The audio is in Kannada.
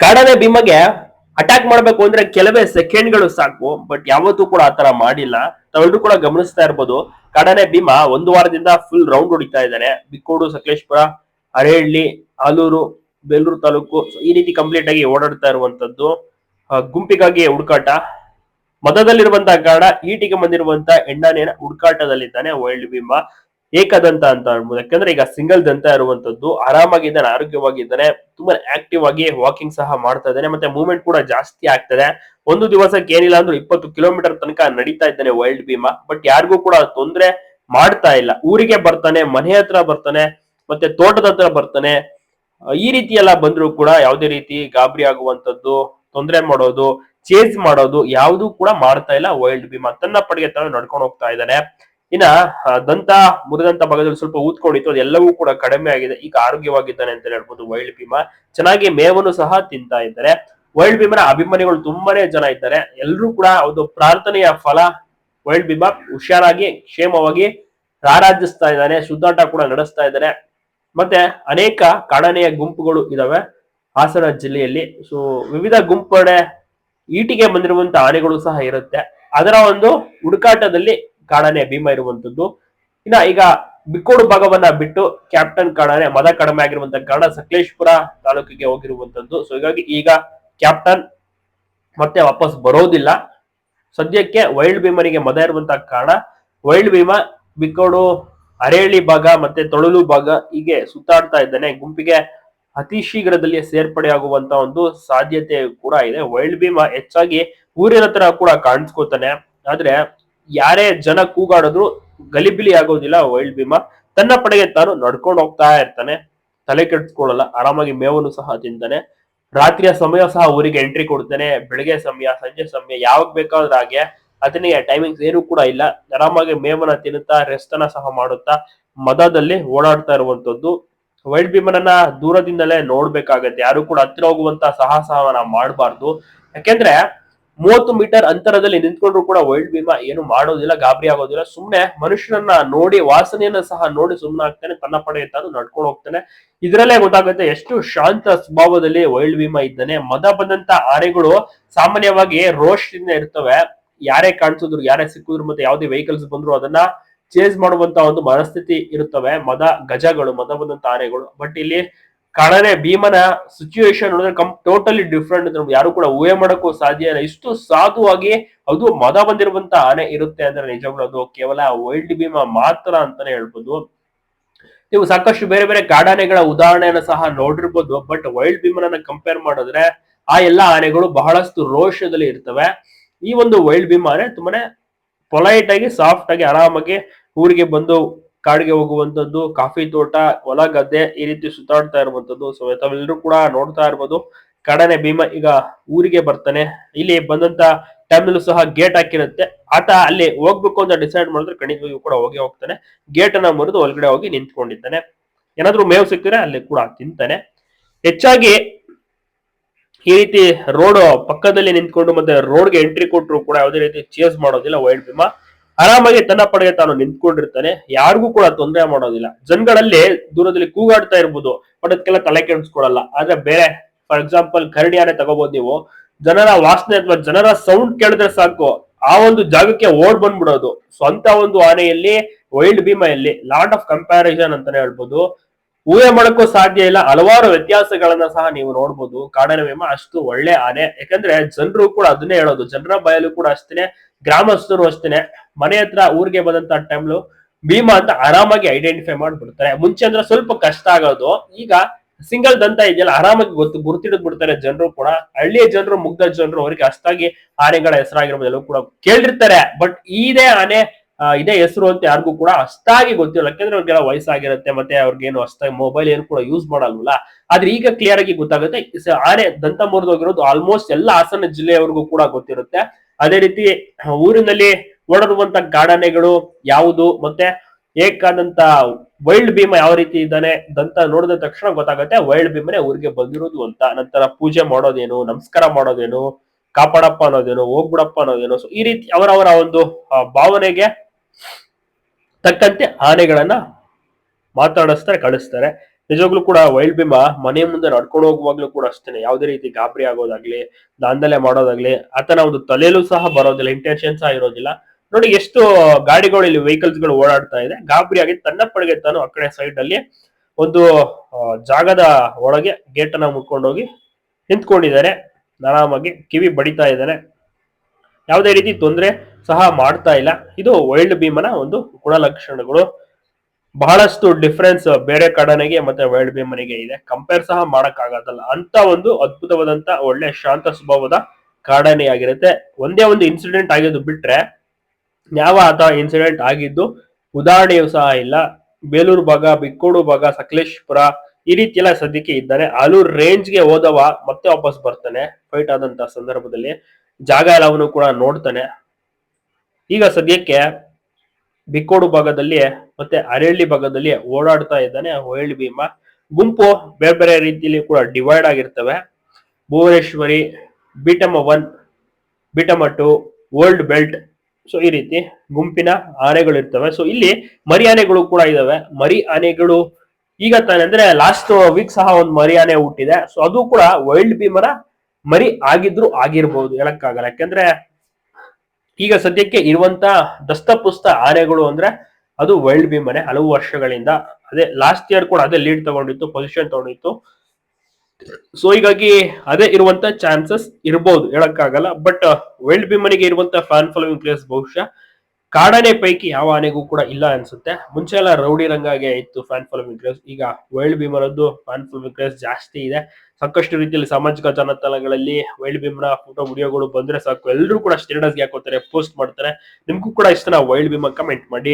ಕಾಡನೆ ಭೀಮಗೆ ಅಟ್ಯಾಕ್ ಮಾಡ್ಬೇಕು ಅಂದ್ರೆ ಕೆಲವೇ ಸೆಕೆಂಡ್ಗಳು ಸಾಕು ಬಟ್ ಯಾವತ್ತೂ ಕೂಡ ಆತರ ಮಾಡಿಲ್ಲ. ತಾವೆಲ್ಲರೂ ಕೂಡ ಗಮನಿಸ್ತಾ ಇರ್ಬೋದು ಕಾಡನೆ ಭೀಮ ಒಂದು ವಾರದಿಂದ ಫುಲ್ ರೌಂಡ್ ಹೊಡಿತಾ ಇದ್ದಾನೆ. ಬಿಕ್ಕೋಡು, ಸಕಲೇಶ್ಪುರ ಅರೇಹಳ್ಳಿ ಆಲೂರು, ಬೇಲೂರು ತಾಲೂಕು ಈ ರೀತಿ ಕಂಪ್ಲೀಟ್ ಆಗಿ ಓಡಾಡ್ತಾ ಇರುವಂತದ್ದು ಗುಂಪಿಗಾಗಿ ಹುಡುಕಾಟ. ಮದದಲ್ಲಿರುವಂತಹ ಕಾಡ ಈಟಿಗೆ ಬಂದಿರುವಂತ ಎಣ್ಣಾನೇನ ಹುಡುಕಾಟದಲ್ಲಿದ್ದಾನೆ ವೈಲ್ಡ್ ಭೀಮ. ಏಕದಂತ ಅಂತ ಅನ್ಬೋದು ಯಾಕಂದ್ರೆ ಈಗ ಸಿಂಗಲ್ ದಂತ ಇರುವಂತದ್ದು ಆರಾಮಾಗಿದ್ದಾನೆ, ಆರೋಗ್ಯವಾಗಿದ್ದಾನೆ ತುಂಬಾ ಆಕ್ಟಿವ್ ಆಗಿ ವಾಕಿಂಗ್ ಸಹ ಮಾಡ್ತಾ ಇದ್ದಾನೆ, ಮತ್ತೆ ಮೂವ್ಮೆಂಟ್ ಕೂಡ ಜಾಸ್ತಿ ಆಗ್ತದೆ. ಒಂದು ದಿವಸಕ್ಕೆ ಏನಿಲ್ಲ ಅಂದ್ರೆ ಇಪ್ಪತ್ತು ಕಿಲೋಮೀಟರ್ ತನಕ ನಡೀತಾ ಇದ್ದಾನೆ ವೈಲ್ಡ್ ಬೀಮಾ ಬಟ್ ಯಾರಿಗೂ ಕೂಡ ತೊಂದ್ರೆ ಮಾಡ್ತಾ ಇಲ್ಲ. ಊರಿಗೆ ಬರ್ತಾನೆ, ಮನೆ ಹತ್ರ ಬರ್ತಾನೆ, ಮತ್ತೆ ತೋಟದ ಹತ್ರ ಬರ್ತಾನೆ. ಈ ರೀತಿ ಎಲ್ಲ ಬಂದ್ರು ಕೂಡ ಯಾವುದೇ ರೀತಿ ಗಾಬರಿ ಆಗುವಂತದ್ದು ತೊಂದರೆ ಮಾಡೋದು ಚೇಸ್ ಮಾಡೋದು ಯಾವುದು ಕೂಡ ಮಾಡ್ತಾ ಇಲ್ಲ ವೈಲ್ಡ್ ಭೀಮ. ತನ್ನ ಪಡೆಗೆ ತಾನು ನಡ್ಕೊಂಡು ಹೋಗ್ತಾ ಇದ್ದಾನೆ. ಇನ್ನ ದಂತ ಮುರಿದಂತ ಭಾಗದಲ್ಲಿ ಸ್ವಲ್ಪ ಊದ್ಕೊಂಡಿತ್ತು, ಅದೆಲ್ಲವೂ ಕೂಡ ಕಡಿಮೆ ಆಗಿದೆ. ಈಗ ಆರೋಗ್ಯವಾಗಿದ್ದಾನೆ ಅಂತ ಹೇಳ್ಬೋದು. ವೈಲ್ಡ್ ಭೀಮ ಚೆನ್ನಾಗಿ ಮೇವನ್ನು ಸಹ ತಿಂತಾ ಇದ್ದಾರೆ. ವೈಲ್ಡ್ ಭೀಮರ ಅಭಿಮಾನಿಗಳು ತುಂಬಾನೇ ಜನ ಇದ್ದಾರೆ. ಎಲ್ಲರೂ ಕೂಡ ಒಂದು ಪ್ರಾರ್ಥನೆಯ ಫಲ ವೈಲ್ಡ್ ಭೀಮ ಹುಷಾರಾಗಿ, ಕ್ಷೇಮವಾಗಿ ರಾರಾಜಿಸ್ತಾ ಇದ್ದಾನೆ. ಶುದ್ಧಾಟ ಕೂಡ ನಡೆಸ್ತಾ ಇದ್ದಾರೆ. ಮತ್ತೆ ಅನೇಕ ಕಾಡನೆಯ ಗುಂಪುಗಳು ಇದಾವೆ ಹಾಸನ ಜಿಲ್ಲೆಯಲ್ಲಿ. ಸೊ ವಿವಿಧ ಗುಂಪಡೆ ಈಟಿಗೆ ಬಂದಿರುವಂತ ಆನೆಗಳು ಸಹ ಇರುತ್ತೆ. ಅದರ ಒಂದು ಹುಡುಕಾಟದಲ್ಲಿ ಕಾಡಾನೆ ಭೀಮ ಇರುವಂತದ್ದು. ಇನ್ನ ಈಗ ಬಿಕ್ಕೋಡು ಭಾಗವನ್ನ ಬಿಟ್ಟು ಕ್ಯಾಪ್ಟನ್ ಕಾಡಾನೆ ಮದ ಕಡಿಮೆ ಆಗಿರುವಂತ ಕಾರಣ ಸಕಲೇಶ್ಪುರ ತಾಲೂಕಿಗೆ ಹೋಗಿರುವಂತದ್ದು. ಸೊ ಹೀಗಾಗಿ ಈಗ ಕ್ಯಾಪ್ಟನ್ ಮತ್ತೆ ವಾಪಸ್ ಬರೋದಿಲ್ಲ. ಸದ್ಯಕ್ಕೆ ವೈಲ್ಡ್ ಭೀಮನಿಗೆ ಮದ ಇರುವಂತಹ ಕಾರಣ ವೈಲ್ಡ್ ಭೀಮ ಬಿಕ್ಕೋಡು, ಅರೇಳಿ ಭಾಗ ಮತ್ತೆ ತೊಳಲು ಭಾಗ ಹೀಗೆ ಸುತ್ತಾಡ್ತಾ ಇದ್ದಾನೆ. ಗುಂಪಿಗೆ ಅತಿ ಶೀಘ್ರದಲ್ಲಿ ಸೇರ್ಪಡೆಯಾಗುವಂತ ಒಂದು ಸಾಧ್ಯತೆ ಕೂಡ ಇದೆ. ವೈಲ್ಡ್ ಭೀಮ ಹೆಚ್ಚಾಗಿ ಊರಿನ ಹತ್ರ ಕೂಡ ಕಾಣಿಸ್ಕೋತಾನೆ. ಆದ್ರೆ ಯಾರೇ ಜನ ಕೂಗಾಡಿದ್ರು ಗಲಿಬಿಲಿ ಆಗೋದಿಲ್ಲ ವೈಲ್ಡ್ ಭೀಮ. ತನ್ನ ಪಡೆಗೆ ತಾನು ನಡ್ಕೊಂಡು ಹೋಗ್ತಾ ಇರ್ತಾನೆ. ತಲೆ ಕೆಡಿಸ್ಕೊಳ್ಳಲ್ಲ, ಆರಾಮಾಗಿ ಮೇವನ್ನು ಸಹ ತಿಂತಾನೆ. ರಾತ್ರಿಯ ಸಮಯ ಸಹ ಊರಿಗೆ ಎಂಟ್ರಿ ಕೊಡ್ತಾನೆ. ಬೆಳಗ್ಗೆ ಸಮಯ, ಸಂಜೆ ಸಮಯ, ಯಾವಾಗ ಬೇಕಾದ್ರೆ ಹಾಗೆ. ಅದನ್ನೇ ಟೈಮಿಂಗ್ಸ್ ಏನು ಕೂಡ ಇಲ್ಲ. ಆರಾಮಾಗಿ ಮೇವನ್ನ ತಿನ್ನುತ್ತಾ ರೆಸ್ಟ್ ಅನ್ನ ಸಹ ಮಾಡುತ್ತಾ, ಮದದಲ್ಲಿ ಓಡಾಡ್ತಾ ಇರುವಂತದ್ದು. ವೈಲ್ಡ್ ಭೀಮನನ್ನ ದೂರದಿಂದಲೇ ನೋಡ್ಬೇಕಾಗತ್ತೆ. ಯಾರು ಕೂಡ ಹತ್ತಿರ ಹೋಗುವಂತ ಸಾಹಸವನ್ನ ಮಾಡಬಾರ್ದು. ಯಾಕೆಂದ್ರೆ ಮೂವತ್ತು ಮೀಟರ್ ಅಂತರದಲ್ಲಿ ನಿಂತ್ಕೊಂಡ್ರು ಕೂಡ ವೈಲ್ಡ್ ವಿಮಾ ಏನು ಮಾಡೋದಿಲ್ಲ, ಗಾಬರಿ ಆಗೋದಿಲ್ಲ. ಸುಮ್ನೆ ಮನುಷ್ಯನನ್ನ ನೋಡಿ, ವಾಸನೆಯನ್ನ ಸಹ ನೋಡಿ ಸುಮ್ಮನೆ ಆಗ್ತಾನೆ, ತನ್ನ ಪಡೆ ತಾನು ನಡ್ಕೊಂಡು ಹೋಗ್ತಾನೆ. ಇದ್ರಲ್ಲೇ ಗೊತ್ತಾಗುತ್ತೆ ಎಷ್ಟು ಶಾಂತ ಸ್ವಭಾವದಲ್ಲಿ ವೈಲ್ಡ್ ಭೀಮ ಇದ್ದಾನೆ. ಮದ ಬಂದಂತ ಆನೆಗಳು ಸಾಮಾನ್ಯವಾಗಿ ರೋಷದಿಂದ ಇರ್ತವೆ. ಯಾರೇ ಕಾಣಿಸಿದ್ರು, ಯಾರೇ ಸಿಕ್ಕಿದ್ರು ಮತ್ತೆ ಯಾವ್ದೇ ವೆಹಿಕಲ್ಸ್ ಬಂದ್ರು ಅದನ್ನ ಚೇಸ್ ಮಾಡುವಂತ ಒಂದು ಮನಸ್ಥಿತಿ ಇರುತ್ತವೆ ಮದ ಗಜಗಳು, ಮದ ಬಂದಂತ ಆನೆಗಳು ಬಟ್ ಇಲ್ಲಿ ಕಾಡನೆ ಭೀಮನ ಸಿಚುವೇಶನ್ ನೋಡಿದ್ರೆ ಕಂ ಟೋಟಲಿ ಡಿಫ್ರೆಂಟ್ ಯಾರು ಕೂಡ ಊಹೆ ಮಾಡೋಕ್ಕೂ ಸಾಧ್ಯ ಇಲ್ಲ. ಇಷ್ಟು ಸಾಧುವಾಗಿ ಅದು ಮದ ಬಂದಿರುವಂತ ಆನೆ ಇರುತ್ತೆ ಅಂದ್ರೆ ನಿಜವಾಗ್ಲೂ ಅದು ಕೇವಲ ವೈಲ್ಡ್ ಭೀಮ ಮಾತ್ರ ಅಂತಾನೆ ಹೇಳ್ಬೋದು. ನೀವು ಸಾಕಷ್ಟು ಬೇರೆ ಬೇರೆ ಕಾಡಾನೆಗಳ ಉದಾಹರಣೆಯನ್ನ ಸಹ ನೋಡಿರ್ಬೋದು ಬಟ್ ವೈಲ್ಡ್ ಭೀಮನನ್ನ ಕಂಪೇರ್ ಮಾಡಿದ್ರೆ ಆ ಎಲ್ಲಾ ಆನೆಗಳು ಬಹಳಷ್ಟು ರೋಷದಲ್ಲಿ ಇರ್ತವೆ. ಈ ಒಂದು ವೈಲ್ಡ್ ಭೀಮ ಆನೆ ತುಂಬಾನೇ ಪೊಲೈಟ್ ಆಗಿ ಸಾಫ್ಟ್ ಆಗಿ, ಆರಾಮಾಗಿ ಊರಿಗೆ ಬಂದು ಕಾಡಿಗೆ ಹೋಗುವಂತದ್ದು ಕಾಫಿ ತೋಟ ಹೊಲ ಗದ್ದೆ ಈ ರೀತಿ ಸುತ್ತಾಡ್ತಾ ಇರುವಂತದ್ದು ಸೊ ತಾವೆಲ್ಲರೂ ಕೂಡ ನೋಡ್ತಾ ಇರ್ಬೋದು. ಕಡನೆ ಭೀಮ ಈಗ ಊರಿಗೆ ಬರ್ತಾನೆ. ಇಲ್ಲಿ ಬಂದಂತ ಟೈಮ್ನಲ್ಲೂ ಸಹ ಗೇಟ್ ಹಾಕಿರುತ್ತೆ. ಆತ ಅಲ್ಲಿ ಹೋಗ್ಬೇಕು ಅಂತ ಡಿಸೈಡ್ ಮಾಡಿದ್ರೆ ಖಂಡಿತವಾಗಿಯೂ ಕೂಡ ಹೋಗಿ ಹೋಗ್ತಾನೆ. ಗೇಟ್ ಅನ್ನ ಮುರಿದು ಒಳಗಡೆ ಹೋಗಿ ನಿಂತ್ಕೊಂಡಿದ್ದಾನೆ ಏನಾದ್ರೂ ಮೇವು ಸಿಕ್ಕಿದ್ರೆ ಅಲ್ಲಿ ಕೂಡ ತಿಂತಾನೆ. ಹೆಚ್ಚಾಗಿ ಈ ರೀತಿ ರೋಡ್ ಪಕ್ಕದಲ್ಲಿ ನಿಂತ್ಕೊಂಡು ಮತ್ತೆ ರೋಡ್ಗೆ ಎಂಟ್ರಿ ಕೊಟ್ಟರು ಕೂಡ ಯಾವುದೇ ರೀತಿ ಚೇಸ್ ಮಾಡೋದಿಲ್ಲ ವೈಲ್ಡ್ ಭೀಮ. ಆರಾಮಾಗಿ ತನ್ನ ಪಡೆಗೆ ತಾನು ನಿಂತ್ಕೊಂಡಿರ್ತಾನೆ, ಯಾರಿಗೂ ಕೂಡ ತೊಂದರೆ ಮಾಡೋದಿಲ್ಲ. ಜನಗಳಲ್ಲಿ ದೂರದಲ್ಲಿ ಕೂಗಾಡ್ತಾ ಇರ್ಬೋದು ಬಟ್ ಅದಕ್ಕೆಲ್ಲ ತಲೆ ಕೆಡಿಸ್ಕೊಡಲ್ಲ ಆದ್ರೆ ಬೇರೆ ಫಾರ್ ಎಕ್ಸಾಂಪಲ್ ಆನೆ ತಗೋಬಹುದು ನೀವು. ಜನರ ವಾಸನೆ ಅಥವಾ ಜನರ ಸೌಂಡ್ ಕೇಳಿದ್ರೆ ಸಾಕು. ಆ ಒಂದು ಜಾಗಕ್ಕೆ ಓಡ್ ಬಂದ್ಬಿಡೋದು. ಸ್ವಂತ ಒಂದು ಆನೆಯಲ್ಲಿ ವೈಲ್ಡ್ ಭೀಮೆಯಲ್ಲಿ ಲಾಟ್ ಆಫ್ ಕಂಪ್ಯಾರಿಸನ್ ಅಂತಾನೆ ಹೇಳ್ಬೋದು. ಊಹೆ ಮಾಡಕ್ಕೂ ಸಾಧ್ಯ ಇಲ್ಲ. ಹಲವಾರು ವ್ಯತ್ಯಾಸಗಳನ್ನ ಸಹ ನೀವು ನೋಡ್ಬೋದು. ಕಾಡನ ಭೀಮ ಅಷ್ಟು ಒಳ್ಳೆ ಆನೆ. ಯಾಕಂದ್ರೆ ಜನರು ಕೂಡ ಅದನ್ನೇ ಹೇಳೋದು. ಜನರ ಬಯಲು ಕೂಡ ಅಷ್ಟೇನೆ ಗ್ರಾಮಸ್ಥರು ಅಷ್ಟೇನೆ. ಮನೆ ಹತ್ರ ಊರಿಗೆ ಬಂದಂತ ಟೈಮ್ಲು ಭೀಮಾ ಅಂತ ಆರಾಮಾಗಿ ಐಡೆಂಟಿಫೈ ಮಾಡ್ಬಿಡ್ತಾರೆ. ಮುಂಚೆ ಅಂದ್ರೆ ಸ್ವಲ್ಪ ಕಷ್ಟ ಆಗೋದು. ಈಗ ಸಿಂಗಲ್ ದಂತ ಇದೆಯಲ್ಲ, ಆರಾಮಾಗಿ ಗೊತ್ತು, ಗುರುತಿಡಿದ್ ಬಿಡ್ತಾರೆ ಜನರು ಕೂಡ. ಹಳ್ಳಿಯ ಜನರು, ಮುಗ್ಧ ಜನರು ಅವರಿಗೆ ಅಷ್ಟಾಗಿ ಆನೆಗಳ ಹೆಸರಾಗಿರ್ಬೋದು ಕೂಡ ಕೇಳಿರ್ತಾರೆ. ಬಟ್ ಇದೇ ಆನೆ ಇದೇ ಹೆಸರು ಅಂತ ಯಾರಿಗೂ ಕೂಡ ಅಷ್ಟಾಗಿ ಗೊತ್ತಿಲ್ಲ. ಯಾಕಂದ್ರೆ ಅವ್ರಿಗೆಲ್ಲ ವಯಸ್ಸಾಗಿರುತ್ತೆ, ಮತ್ತೆ ಅವ್ರಿಗೇನು ಅಷ್ಟಾಗಿ ಮೊಬೈಲ್ ಏನು ಕೂಡ ಯೂಸ್ ಮಾಡಲ್ವಲ್ಲ. ಆದ್ರೆ ಈಗ ಕ್ಲಿಯರ್ ಆಗಿ ಗೊತ್ತಾಗುತ್ತೆ ಆನೆ ದಂತ ಮುರಿದೋಗಿರೋದು ಆಲ್ಮೋಸ್ಟ್ ಎಲ್ಲ ಹಾಸನ ಜಿಲ್ಲೆಯವರೆಗೂ ಕೂಡ ಗೊತ್ತಿರುತ್ತೆ. ಅದೇ ರೀತಿ ಊರಿನಲ್ಲಿ ಓಡಾಡುವಂತ ಗಾರ್ಡನೆಗಳು ಯಾವುದು ಮತ್ತೆ ಏಕಾದಂತ ವೈಲ್ಡ್ ಭೀಮ ಯಾವ ರೀತಿ ಇದ್ದಾನೆ ದಂತ ನೋಡಿದ ತಕ್ಷಣ ಗೊತ್ತಾಗುತ್ತೆ, ವೈಲ್ಡ್ ಭೀಮನೆ ಊರಿಗೆ ಬಂದಿರೋದು ಅಂತ. ನಂತರ ಪೂಜೆ ಮಾಡೋದೇನು, ನಮಸ್ಕಾರ ಮಾಡೋದೇನು, ಕಾಪಾಡಪ್ಪ ಅನ್ನೋದೇನು, ಹೋಗ್ಬಿಡಪ್ಪ ಅನ್ನೋದೇನು ಸೊ ಈ ರೀತಿ ಅವರವರ ಒಂದು ಭಾವನೆಗೆ ತಕ್ಕಂತೆ ಆನೆಗಳನ್ನ ಮಾತಾಡಿಸ್ತಾರೆ, ಕಳಿಸ್ತಾರೆ. ನಿಜವಾಗ್ಲೂ ಕೂಡ ವೈಲ್ಡ್ ಭೀಮ ಮನೆ ಮುಂದೆ ನಡ್ಕೊಂಡು ಹೋಗುವಾಗ್ಲೂ ಕೂಡ ಅಷ್ಟೇ ಯಾವುದೇ ರೀತಿ ಗಾಬರಿ ಆಗೋದಾಗ್ಲಿ, ದಾಂಧಲೆ ಮಾಡೋದಾಗ್ಲಿ, ಆತನ ಒಂದು ತಲೆಯಲ್ಲೂ ಸಹ ಬರೋದಿಲ್ಲ ಇಂಟೆನ್ಷನ್ ಸಹ ಇರೋದಿಲ್ಲ. ನೋಡಿ ಎಷ್ಟು ಗಾಡಿಗಳು ಇಲ್ಲಿ ವೆಹಿಕಲ್ಸ್ಗಳು ಓಡಾಡ್ತಾ ಇದೆ. ಗಾಬರಿ ಆಗಿ ತನ್ನ ಪಡೆಗೆ ತಾನು ಆ ಕಡೆ ಸೈಡ್ ಅಲ್ಲಿ ಒಂದು ಜಾಗದ ಒಳಗೆ ಗೇಟ್ ಅನ್ನ ಮುಟ್ಕೊಂಡೋಗಿ ನಿಂತ್ಕೊಂಡಿದ್ದಾರೆ. ಆರಾಮಾಗಿ ಕಿವಿ ಬಡಿತಾ ಇದ್ದಾರೆ ಯಾವುದೇ ರೀತಿ ತೊಂದರೆ ಸಹ ಮಾಡ್ತಾ ಇಲ್ಲ. ಇದು ವೈಲ್ಡ್ ಭೀಮನ ಒಂದು ಗುಣಲಕ್ಷಣಗಳು. ಬಹಳಷ್ಟು ಡಿಫ್ರೆನ್ಸ್ ಬೇರೆ ಕಡನೆಗೆ ಮತ್ತೆ ವೈಲ್ಡ್ ಮನೆಗೆ ಇದೆ. ಕಂಪೇರ್ ಸಹ ಮಾಡಕ್ ಆಗತ್ತಲ್ಲ ಅಂತ ಒಂದು ಅದ್ಭುತವಾದಂತ ಒಳ್ಳೆ ಶಾಂತ ಸ್ವಭಾವದ ಕಾಡಾನೆಯಾಗಿರುತ್ತೆ ಒಂದೇ ಒಂದು ಇನ್ಸಿಡೆಂಟ್ ಆಗಿದ್ದು ಬಿಟ್ರೆ ಯಾವ ಆತ ಇನ್ಸಿಡೆಂಟ್ ಆಗಿದ್ದು ಉದಾಹರಣೆಯೂ ಸಹ ಇಲ್ಲ. ಬೇಲೂರು ಭಾಗ, ಬಿಕ್ಕೋಡು ಭಾಗ, ಸಕಲೇಶ್ಪುರ ಈ ರೀತಿ ಎಲ್ಲ ಸದ್ಯಕ್ಕೆ ಇದ್ದಾನೆ. ಆಲೂರ್ ರೇಂಜ್ಗೆ ಹೋದವ ಮತ್ತೆ ವಾಪಸ್ ಬರ್ತಾನೆ. ಫೈಟ್ ಆದಂತ ಸಂದರ್ಭದಲ್ಲಿ ಜಾಗ ಎಲ್ಲವನ್ನು ಕೂಡ ನೋಡ್ತಾನೆ. ಈಗ ಸದ್ಯಕ್ಕೆ ಬಿಕ್ಕೋಡು ಭಾಗದಲ್ಲಿ ಮತ್ತೆ ಅರಳ್ಳಿ ಭಾಗದಲ್ಲಿ ಓಡಾಡ್ತಾ ಇದ್ದಾನೆ ವೈಲ್ಡ್ ಭೀಮ. ಗುಂಪು ಬೇರೆ ಬೇರೆ ರೀತಿಯಲ್ಲಿ ಕೂಡ ಡಿವೈಡ್ ಆಗಿರ್ತವೆ. ಭುವನೇಶ್ವರಿ ಬಿಟಮ ಒನ್ ಬಿಟಮ ಟು ಓಲ್ಡ್ ಬೆಲ್ಟ್ ಸೊ ಈ ರೀತಿ ಗುಂಪಿನ ಆನೆಗಳು ಇರ್ತವೆ ಸೊ ಇಲ್ಲಿ ಮರಿ ಆನೆಗಳು ಕೂಡ ಇದಾವೆ ಮರಿ ಆನೆಗಳು ಈಗ ತಾನೆ ಅಂದ್ರೆ ಲಾಸ್ಟ್ ವೀಕ್ ಸಹ ಒಂದು ಮರಿ ಆನೆ ಹುಟ್ಟಿದೆ. ಸೊ ಅದು ಕೂಡ ವೈಲ್ಡ್ ಭೀಮರ ಮರಿ ಆಗಿದ್ರು ಆಗಿರ್ಬೋದು. ಹೇಳಕ್ಕಾಗಲ್ಲ. ಯಾಕಂದ್ರೆ ಈಗ ಸದ್ಯಕ್ಕೆ ಇರುವಂತ ದಸ್ತಪುಸ್ತ ಆನೆಗಳು ಅಂದ್ರೆ ಅದು ವೈಲ್ಡ್ ಮನೆ ಹಲವು ವರ್ಷಗಳಿಂದ ಅದೇ ಲಾಸ್ಟ್ ಇಯರ್ ಕೂಡ ಅದೇ ಲೀಡ್ ತಗೊಂಡಿತ್ತು ಪೊಸಿಷನ್ ತಗೊಂಡಿತ್ತು. ಸೊ ಹೀಗಾಗಿ ಅದೇ ಇರುವಂತ ಚಾನ್ಸಸ್ ಇರಬಹುದು ಹೇಳಕ್ಕಾಗಲ್ಲ. ಬಟ್ ವೈಲ್ಡ್ ಬಿಮನಿಗೆ ಇರುವಂತ ಫ್ಯಾನ್ ಫಾಲೋವಿಂಗ್ ಪ್ಲೇಸ್ ಬಹುಶಃ ಕಾಡಾನೆ ಪೈಕಿ ಯಾವ ಆನೆಗೂ ಕೂಡ ಇಲ್ಲ ಅನ್ಸುತ್ತೆ. ಮುಂಚೆ ಎಲ್ಲ ರೌಡಿ ರಂಗಾಗೆ ಇತ್ತು ಫ್ಯಾನ್ ಫಾಲೋವಿಂಗ್ ಕ್ರೇಸ್ ಈಗ ವೈಲ್ಡ್ ಭೀಮರದ್ದು ಫ್ಯಾನ್ ಫಾಲೋವಿಂಗ್ ಕ್ರೇಸ್ ಜಾಸ್ತಿ ಇದೆ. ಸಾಕಷ್ಟು ರೀತಿಯಲ್ಲಿ ಸಾಮಾಜಿಕ ಜಾಲತಾಣಗಳಲ್ಲಿ ವೈಲ್ಡ್ ಭೀಮ್ನ ಫೋಟೋ ವಿಡಿಯೋಗಳು ಬಂದ್ರೆ ಸಾಕು. ಎಲ್ಲರೂ ಕೂಡ ಸ್ಟೇಟಸ್ಗೆ ಹಾಕೋತಾರೆ ಪೋಸ್ಟ್ ಮಾಡ್ತಾರೆ. ನಿಮ್ಗೂ ಕೂಡ ಇಷ್ಟ ವೈಲ್ಡ್ ಭೀಮ ಕಮೆಂಟ್ ಮಾಡಿ.